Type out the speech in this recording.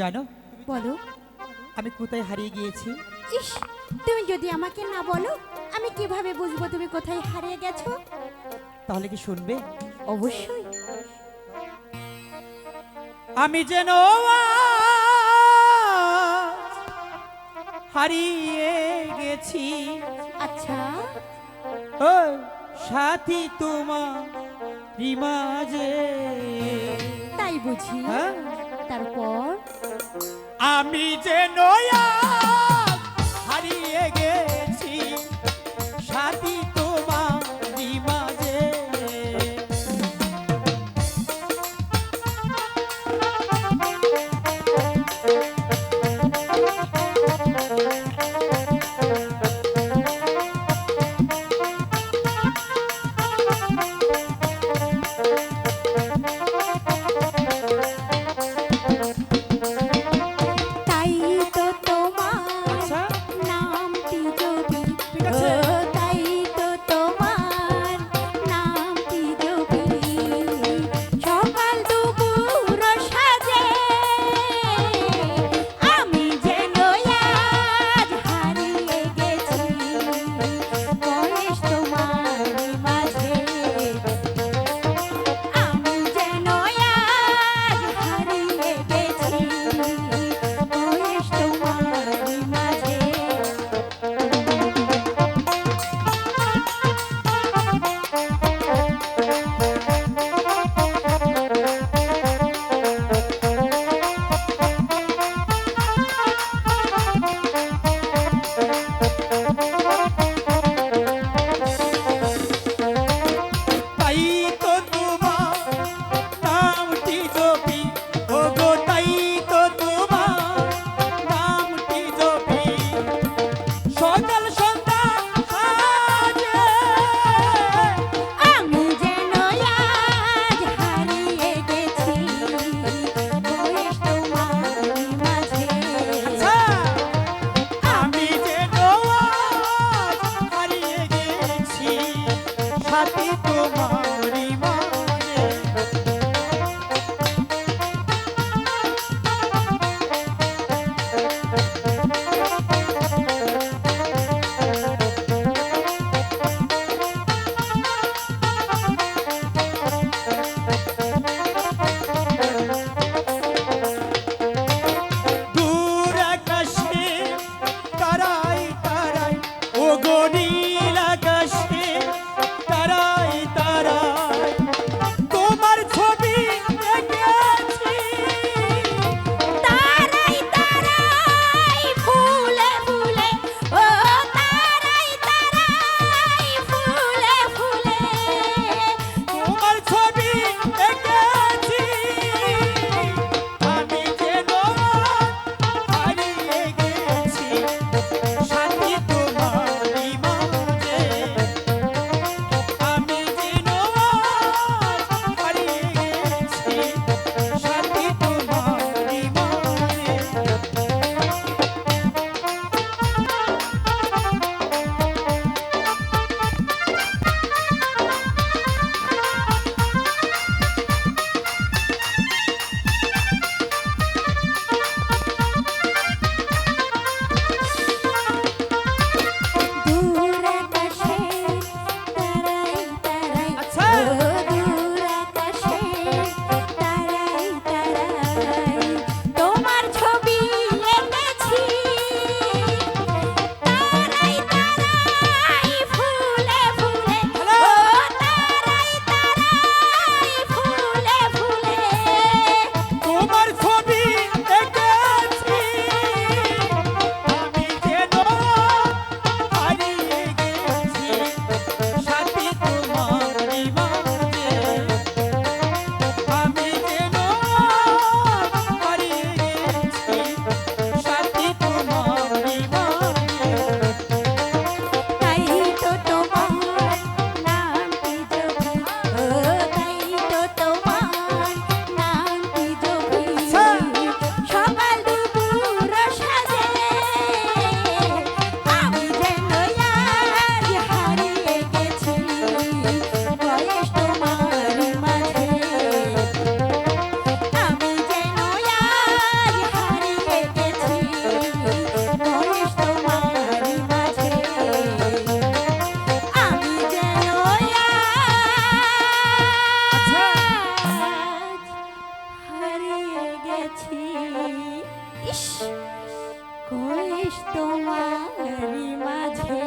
জানো বলো। আমি কোথায় হারিয়ে গিয়েছি? ইস তুমি যদি আমাকে না বলো আমি কীভাবে বুঝব তুমি কোথায় হারিয়ে গেছো? তাহলে কি শুনবে? অবশ্যই। আমি যেন হারিয়ে গেছি। আচ্ছা। সাথী তোমা রিমাজে। তাই বুঝি। হ্যাঁ? তারপর? আমি যে নয়া তোমার গেছি ইস কইস তোমারি মাঝে।